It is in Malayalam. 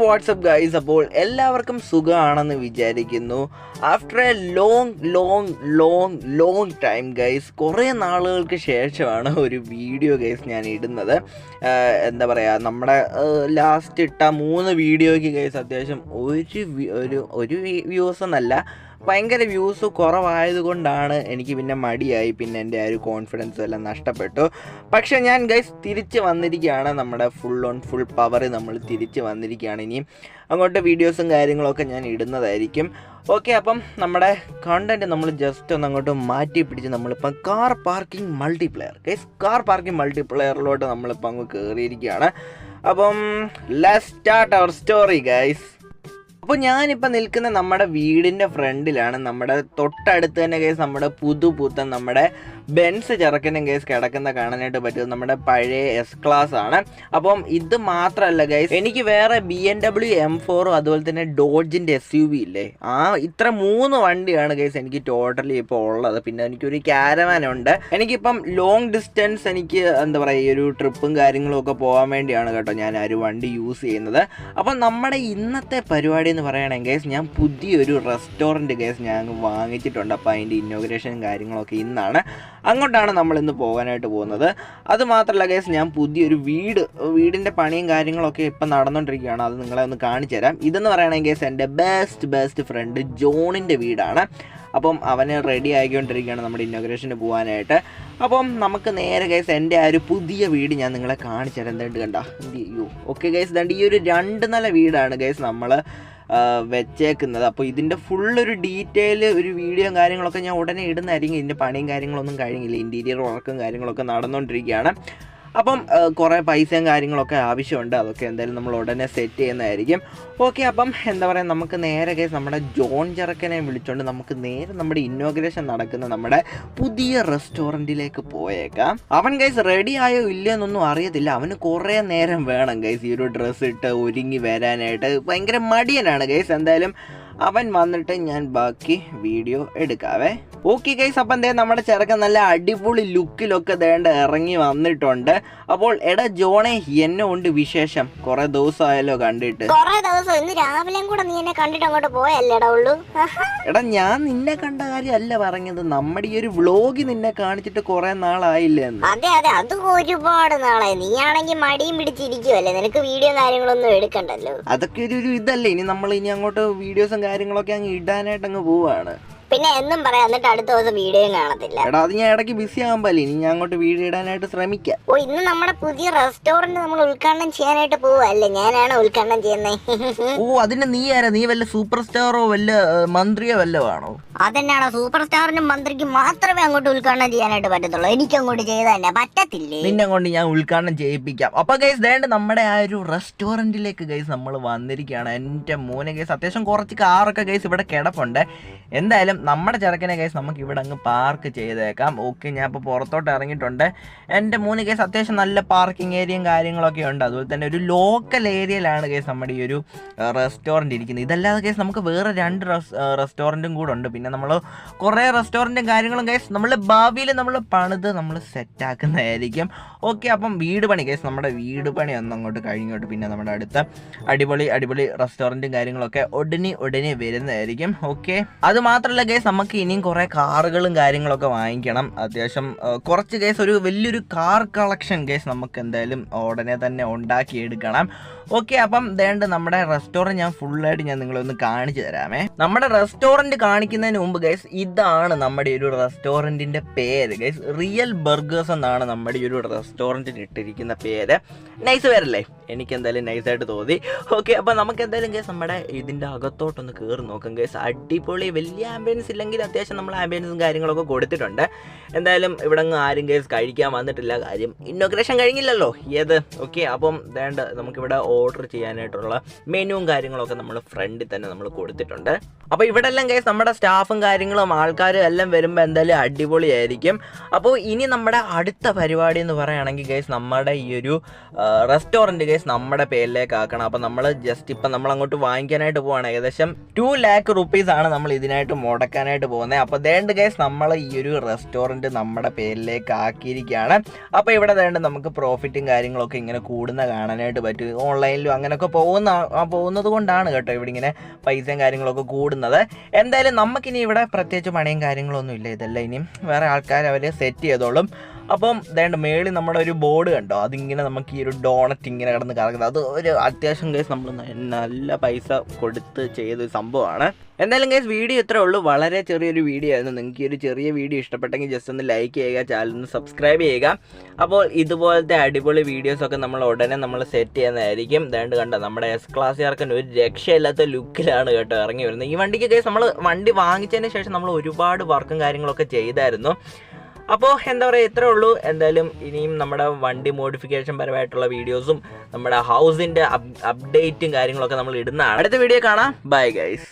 വാട്സപ്പ് ഗൈസ് അപ്പോൾ എല്ലാവർക്കും സുഖമാണെന്ന് വിചാരിക്കുന്നു. After a long long long long time guys കുറേ നാളുകൾക്ക് ശേഷമാണ് ഒരു വീഡിയോ ഗൈസ് ഞാൻ ഇടുന്നത്. എന്താ പറയുക നമ്മുടെ ലാസ്റ്റ് ഇട്ട മൂന്ന് വീഡിയോയ്ക്ക് ഗൈസ് അത്യാവശ്യം ഒരു ഒരു ഒരു വ്യൂസ് എന്നല്ല ഭയങ്കര വ്യൂസ് കുറവായതുകൊണ്ടാണ് എനിക്ക് പിന്നെ മടിയായി പിന്നെ എന്റെ ആ ഒരു കോൺഫിഡൻസ് എല്ലാം നഷ്ടപ്പെട്ടു. പക്ഷേ ഞാൻ ഗൈസ് തിരിച്ച് വന്നിരിക്കുകയാണ്. നമ്മുടെ ഫുൾ ഓൺ ഫുൾ പവർ നമ്മൾ തിരിച്ച് വന്നിരിക്കുകയാണ്. ഇനിയും അങ്ങോട്ട് വീഡിയോസും കാര്യങ്ങളൊക്കെ ഞാൻ ഇടുന്നതായിരിക്കും. ഓക്കെ അപ്പം നമ്മുടെ കണ്ടന്റ് നമ്മൾ ജസ്റ്റ് ഒന്ന് അങ്ങോട്ട് മാറ്റി പിടിച്ച് നമ്മളിപ്പം car parking multiplayer guys car parking മൾട്ടിപ്ലെയറിലോട്ട് നമ്മളിപ്പോൾ അങ്ങ് കയറിയിരിക്കുകയാണ് അപ്പം let start our story guys അപ്പോൾ ഞാനിപ്പോൾ നിൽക്കുന്ന നമ്മുടെ വീടിന്റെ ഫ്രണ്ടിലാണ് നമ്മുടെ തൊട്ടടുത്ത് തന്നെ കേസ് നമ്മുടെ പുതു പുത്തൻ നമ്മുടെ ബെൻസ് ചെറുക്കനും ഗൈസ് കിടക്കുന്ന കാണാനായിട്ട് പറ്റും നമ്മുടെ പഴയ എസ് ക്ലാസ് ആണ്. അപ്പം ഇത് മാത്രമല്ല ഗൈസ് എനിക്ക് വേറെ ബി എൻ ഡബ്ല്യു എം ഫോറും അതുപോലെ തന്നെ ഡോജിന്റെ എസ് യു വി ഇല്ലേ? ആ ഇത്ര മൂന്ന് വണ്ടിയാണ് ഗൈസ് എനിക്ക് ടോട്ടലി ഇപ്പോൾ ഉള്ളത്. പിന്നെ എനിക്കൊരു ക്യാരവാൻ ഉണ്ട്. എനിക്കിപ്പം ലോങ് ഡിസ്റ്റൻസ് എനിക്ക് എന്താ പറയുക ഈ ഒരു ട്രിപ്പും കാര്യങ്ങളും ഒക്കെ പോകാൻ വേണ്ടിയാണ് കേട്ടോ ഞാൻ ആ ഒരു വണ്ടി യൂസ് ചെയ്യുന്നത്. അപ്പം നമ്മുടെ ഇന്നത്തെ പരിപാടി എന്ന് പറയുകയാണെങ്കിൽ ഗൈസ് ഞാൻ പുതിയൊരു റെസ്റ്റോറന്റ് ഗൈസ് ഞാൻ വാങ്ങിച്ചിട്ടുണ്ട്. അപ്പോൾ അതിന്റെ ഇന്നോഗ്രേഷനും കാര്യങ്ങളൊക്കെ ഇന്നാണ്. അങ്ങോട്ടാണ് നമ്മൾ ഇന്ന് പോകാനായിട്ട് പോകുന്നത്. അത് മാത്രമല്ല ഗൈസ് ഞാൻ പുതിയൊരു വീട് വീടിന്റെ പണിയും കാര്യങ്ങളൊക്കെ ഇപ്പം നടന്നുകൊണ്ടിരിക്കുകയാണ് അത് നിങ്ങളെ ഒന്ന് കാണിച്ചു തരാം. ഇതെന്ന് പറയുകയാണെങ്കിൽ ഗൈസ് എന്റെ ബെസ്റ്റ് ബെസ്റ്റ് ഫ്രണ്ട് ജോണിന്റെ വീടാണ്. അപ്പം അവന് റെഡി ആയിക്കൊണ്ടിരിക്കുകയാണ് നമ്മുടെ ഇന്നോഗ്രേഷന് പോകാനായിട്ട്. അപ്പം നമുക്ക് നേരെ ഗൈസ് എന്റെ ആ ഒരു പുതിയ വീട് ഞാൻ നിങ്ങളെ കാണിച്ചു തരാം. എന്തായിട്ട് കണ്ട? അയ്യോ ഓക്കെ ഗൈസ് ദണ്ട് ഈ ഒരു രണ്ട് നില വീടാണ് ഗൈസ് നമ്മൾ വെച്ചേക്കുന്നത്. അപ്പോൾ ഇതിന്റെ ഫുള്ളൊരു ഡീറ്റെയിൽ ഒരു വീഡിയോയും കാര്യങ്ങളൊക്കെ ഞാൻ ഉടനെ ഇടുന്നതായിരിക്കും. ഇതിന്റെ പണിയും കാര്യങ്ങളൊന്നും കഴിഞ്ഞില്ല. ഇന്റീരിയർ വർക്കും കാര്യങ്ങളൊക്കെ നടന്നുകൊണ്ടിരിക്കുകയാണ് അപ്പം കുറേ പൈസയും കാര്യങ്ങളൊക്കെ ആവശ്യമുണ്ട്. അതൊക്കെ എന്തായാലും നമ്മൾ ഉടനെ സെറ്റ് ചെയ്യുന്നതായിരിക്കും. ഓക്കെ അപ്പം എന്താ പറയുക നമുക്ക് നേരെ കേസ് നമ്മുടെ ജോൺ ചെറുക്കനെ വിളിച്ചുകൊണ്ട് നമുക്ക് നേരെ നമ്മുടെ ഇന്നോഗ്രേഷൻ നടക്കുന്ന നമ്മുടെ പുതിയ റെസ്റ്റോറന്റിലേക്ക് പോയേക്കാം. അവൻ ഗൈസ് റെഡി ആയോ ഇല്ലയെന്നൊന്നും അറിയത്തില്ല. അവന് കുറേ നേരം വേണം ഗൈസ് ഈ ഒരു ഡ്രസ്സ് ഇട്ട് ഒരുങ്ങി വരാനായിട്ട്. ഭയങ്കര മടിയനാണ് ഗൈസ് എന്തായാലും അവൻ വന്നിട്ട് ഞാൻ ബാക്കി വീഡിയോ എടുക്കാവേ. ഓക്കെ ഗൈസ് അപ്പം എന്തേ നമ്മുടെ ചെറുക്കൻ നല്ല അടിപൊളി ലുക്കിലൊക്കെ ദേണ്ട ഇറങ്ങി വന്നിട്ടുണ്ട്. അപ്പോൾ എടാ ജോണെ എന്നെ ഉണ്ട് വിശേഷം? കുറെ ദിവസമായല്ലോ കണ്ടിട്ട്. കൊറേ ദിവസം ഇന്ന് കൂടെ നീ എന്നെ കണ്ടിട്ട് അങ്ങോട്ട് പോയല്ലേടാ ഉള്ളൂ? എടാ ഞാൻ നിന്നെ കണ്ട കാര്യമല്ല പറഞ്ഞത്. നമ്മുടെ ഈ ഒരു വ്ളോഗ് നിന്നെ കാണിച്ചിട്ട് കുറെ നാളായില്ലേ അതെ അതെ അത് ഒരുപാട് നാളായി. നീ ആണെങ്കിൽ മടിയും പിടിച്ചിരിക്കുവല്ലേ? നിനക്ക് വീഡിയോ കാര്യങ്ങളൊന്നും എടുക്കണ്ടല്ലോ? അതൊക്കെ ഒരു ഇതല്ലേ? ഇനി നമ്മൾ ഇനി അങ്ങോട്ട് വീഡിയോസും കാര്യങ്ങളൊക്കെ അങ്ങ് ഇടാനായിട്ട് അങ്ങ് പോവാണ്. പിന്നെ എന്നും പറയാം എന്നിട്ട് അടുത്ത ദിവസം വീഡിയോ കാണത്തില്ല. എടാ അത് ഞാൻ ഇടയ്ക്ക് ബിസി ആകുമ്പോൾ ഇനി ഞാൻ അങ്ങോട്ട് വീഡിയോ ഇടാനായിട്ട് ശ്രമിക്കാം. ഓ ഇന്ന് നമ്മുടെ പുതിയ റെസ്റ്റോറന്റ് നമ്മൾ ഉദ്ഘാടനം ചെയ്യാനായിട്ട് പോവല്ലേ? ഞാനാണ് ഉദ്ഘാടനം ചെയ്യുന്നത് ഓ അതിന് നീ ആരാ? നീ വല്ല സൂപ്പർ സ്റ്റാറോ വല്ല മന്ത്രിയോ വല്ലോ ആണോ? അതെന്നാണോ സൂപ്പർ സ്റ്റാറിനും മന്ത്രിക്കും മാത്രമേ അങ്ങോട്ട് ഉദ്ഘാടനം ചെയ്യാനായിട്ട് പറ്റത്തുള്ളൂ. എനിക്ക് അങ്ങോട്ട് ചെയ്താൽ തന്നെ പറ്റത്തില്ലേ? നിന്നെ കൊണ്ട് ഞാൻ ഉദ്ഘാടനം ചെയ്യിപ്പിക്കാം. അപ്പൊ ഗൈസ് വേണ്ട നമ്മുടെ ആ ഒരു റെസ്റ്റോറന്റിലേക്ക് ഗൈസ് നമ്മൾ വന്നിരിക്കുകയാണ്. എന്റെ മോനെ ഗൈസ് അത്യാവശ്യം കുറച്ച് കാറൊക്കെ ഗൈസ് ഇവിടെ കിടപ്പുണ്ട്. എന്തായാലും നമ്മുടെ ചെറുക്കനെ ഗൈസ് നമുക്ക് ഇവിടെ അങ്ങ് പാർക്ക് ചെയ്തേക്കാം. ഓക്കെ ഞാൻ ഇപ്പോൾ പുറത്തോട്ട് ഇറങ്ങിയിട്ടുണ്ട്. എന്റെ മൂന്ന് ഗൈസ് അത്യാവശ്യം നല്ല പാർക്കിംഗ് ഏരിയയും കാര്യങ്ങളൊക്കെ ഉണ്ട്. അതുപോലെ തന്നെ ഒരു ലോക്കൽ ഏരിയയിലാണ് ഗൈസ് നമ്മുടെ ഈ ഒരു റെസ്റ്റോറന്റ് ഇരിക്കുന്നത്. ഇതല്ലാതെ ഗൈസ് നമുക്ക് വേറെ രണ്ട് റെസ്റ്റോറന്റും കൂടെ ഉണ്ട്. പിന്നെ നമ്മൾ കുറേ റെസ്റ്റോറന്റും കാര്യങ്ങളും ഗൈസ് നമ്മൾ ഭാവിയിൽ നമ്മൾ പണിത് നമ്മൾ സെറ്റാക്കുന്നതായിരിക്കും ഓക്കെ അപ്പം വീട് പണി ഗൈസ് നമ്മുടെ വീട് പണി ഒന്ന് അങ്ങോട്ട് കഴിഞ്ഞോട്ട് പിന്നെ നമ്മുടെ അടുത്ത അടിപൊളി അടിപൊളി റെസ്റ്റോറന്റും കാര്യങ്ങളൊക്കെ ഒടിനി ഒടിനി വരുന്നതായിരിക്കും. ഓക്കെ അത് മാത്രമല്ല ഗൈസ് നമുക്ക് ഇനിയും കുറേ കാറുകളും കാര്യങ്ങളൊക്കെ വാങ്ങിക്കണം. അത്യാവശ്യം കുറച്ച് ഗൈസ് ഒരു വലിയൊരു കാർ കളക്ഷൻ ഗൈസ് നമുക്ക് എന്തായാലും ഉടനെ തന്നെ ഉണ്ടാക്കിയെടുക്കണം. ഓക്കെ അപ്പം ദേണ്ട് നമ്മുടെ റെസ്റ്റോറന്റ് ഞാൻ ഫുള്ളായിട്ട് ഞാൻ നിങ്ങളെ ഒന്ന് കാണിച്ചു തരാമേ. നമ്മുടെ റെസ്റ്റോറന്റ് കാണിക്കുന്നതിന് മുമ്പ് ഗൈസ് ഇതാണ് നമ്മുടെ ഒരു റെസ്റ്റോറന്റിന്റെ പേര്. ഗൈസ് റിയൽ ബർഗേഴ്സ് എന്നാണ് നമ്മുടെ ഒരു റെസ്റ്റോറന്റിന് ഇട്ടിരിക്കുന്ന പേര്. നൈസ് പേരല്ലേ? എനിക്ക് എന്തായാലും നൈസായിട്ട് തോന്നി. ഓക്കെ അപ്പോൾ നമുക്ക് എന്തായാലും കേസ് നമ്മുടെ ഇതിന്റെ അകത്തോട്ടൊന്ന് കയറി നോക്കാം കേസ് അടിപൊളി വലിയ ആംബിയൻസ് ഇല്ലെങ്കിൽ അത്യാവശ്യം നമ്മൾ ആംബിയൻസും കാര്യങ്ങളൊക്കെ കൊടുത്തിട്ടുണ്ട്. എന്തായാലും ഇവിടെ ആരും കേസ് കഴിക്കാൻ വന്നിട്ടില്ല. കാര്യം ഇന്നോഗ്രേഷൻ കഴിഞ്ഞില്ലല്ലോ. ഏത്? ഓക്കെ അപ്പം വേണ്ട നമുക്കിവിടെ ഓർഡർ ചെയ്യാനായിട്ടുള്ള മെനുവും കാര്യങ്ങളൊക്കെ നമ്മൾ ഫ്രണ്ടിൽ തന്നെ നമ്മൾ കൊടുത്തിട്ടുണ്ട്. അപ്പോൾ ഇവിടെ എല്ലാം കേസ് നമ്മുടെ സ്റ്റാഫും കാര്യങ്ങളും ആൾക്കാരും എല്ലാം വരുമ്പോൾ എന്തായാലും അടിപൊളിയായിരിക്കും. അപ്പോൾ ഇനി നമ്മുടെ അടുത്ത പരിപാടി എന്ന് പറയുകയാണെങ്കിൽ കേസ് നമ്മുടെ ഈ ഒരു റെസ്റ്റോറന്റ് ഗൈസ് നമ്മുടെ പേരിലേക്ക് ആക്കണം. അപ്പോൾ നമ്മൾ ജസ്റ്റ് ഇപ്പം നമ്മൾ അങ്ങോട്ട് വാങ്ങിക്കാനായിട്ട് പോവാണ്. ഏകദേശം ടു ലാക്ക് റുപ്പീസ് ആണ് നമ്മൾ ഇതിനായിട്ട് മുടക്കാനായിട്ട് പോകുന്നത്. അപ്പോൾ ദേണ്ട് ഗൈസ് നമ്മൾ ഈ ഒരു റെസ്റ്റോറന്റ് നമ്മുടെ പേരിലേക്ക് ആക്കിയിരിക്കുകയാണ്. അപ്പോൾ ഇവിടെ ദേണ്ട് നമുക്ക് പ്രോഫിറ്റും കാര്യങ്ങളൊക്കെ ഇങ്ങനെ കൂടുന്ന കാണാനായിട്ട് പറ്റും. ഓൺലൈനിലും അങ്ങനെയൊക്കെ പോകുന്ന പോകുന്നത് കൊണ്ടാണ് കേട്ടോ ഇവിടെ ഇങ്ങനെ പൈസയും കാര്യങ്ങളൊക്കെ കൂടുന്നത്. എന്തായാലും നമുക്കിനി ഇവിടെ പ്രത്യേകിച്ച് പണിയും കാര്യങ്ങളൊന്നും ഇല്ല. ഇതല്ല ഇനിയും വേറെ ആൾക്കാർ അവർ സെറ്റ് ചെയ്തോളും. അപ്പം വേണ്ട മേളിൽ നമ്മുടെ ഒരു ബോർഡ് കണ്ടോ? അതിങ്ങനെ നമുക്ക് ഈ ഒരു ഡോണറ്റ് ഇങ്ങനെ കിടന്ന് കറങ്ങുന്നത്. അത് ഒരു അത്യാവശ്യം കേസ് നമ്മൾ നല്ല പൈസ കൊടുത്ത് ചെയ്ത ഒരു സംഭവമാണ്. എന്തായാലും കേസ് വീഡിയോ ഇത്രേ ഉള്ളൂ. വളരെ ചെറിയൊരു വീഡിയോ ആയിരുന്നു. നിങ്ങൾക്ക് ഈ ഒരു ചെറിയ വീഡിയോ ഇഷ്ടപ്പെട്ടെങ്കിൽ ജസ്റ്റ് ഒന്ന് ലൈക്ക് ചെയ്യുക ചാനൽ ഒന്ന് സബ്സ്ക്രൈബ് ചെയ്യുക. അപ്പോൾ ഇതുപോലത്തെ അടിപൊളി വീഡിയോസൊക്കെ നമ്മൾ ഉടനെ നമ്മൾ സെറ്റ് ചെയ്യുന്നതായിരിക്കും. ദേണ്ട് കണ്ടോ നമ്മുടെ എസ് ക്ലാസ്സുകാർക്ക് ഒരു രക്ഷയില്ലാത്ത ലുക്കിലാണ് കേട്ടോ ഇറങ്ങി വരുന്നത്. ഈ വണ്ടിക്ക് കേസ് നമ്മൾ വണ്ടി വാങ്ങിച്ചതിന് ശേഷം നമ്മൾ ഒരുപാട് വർക്കും കാര്യങ്ങളൊക്കെ ചെയ്തായിരുന്നു. അപ്പോൾ എന്താ പറയുക ഇത്രേ ഉള്ളൂ. എന്തായാലും ഇനിയും നമ്മുടെ വണ്ടി മോഡിഫിക്കേഷൻ പരമായിട്ടുള്ള വീഡിയോസും നമ്മുടെ ഹൗസിന്റെ അപ്ഡേറ്റും കാര്യങ്ങളൊക്കെ നമ്മൾ ഇടുന്നതാണ്. അടുത്ത വീഡിയോ കാണാം. Bye guys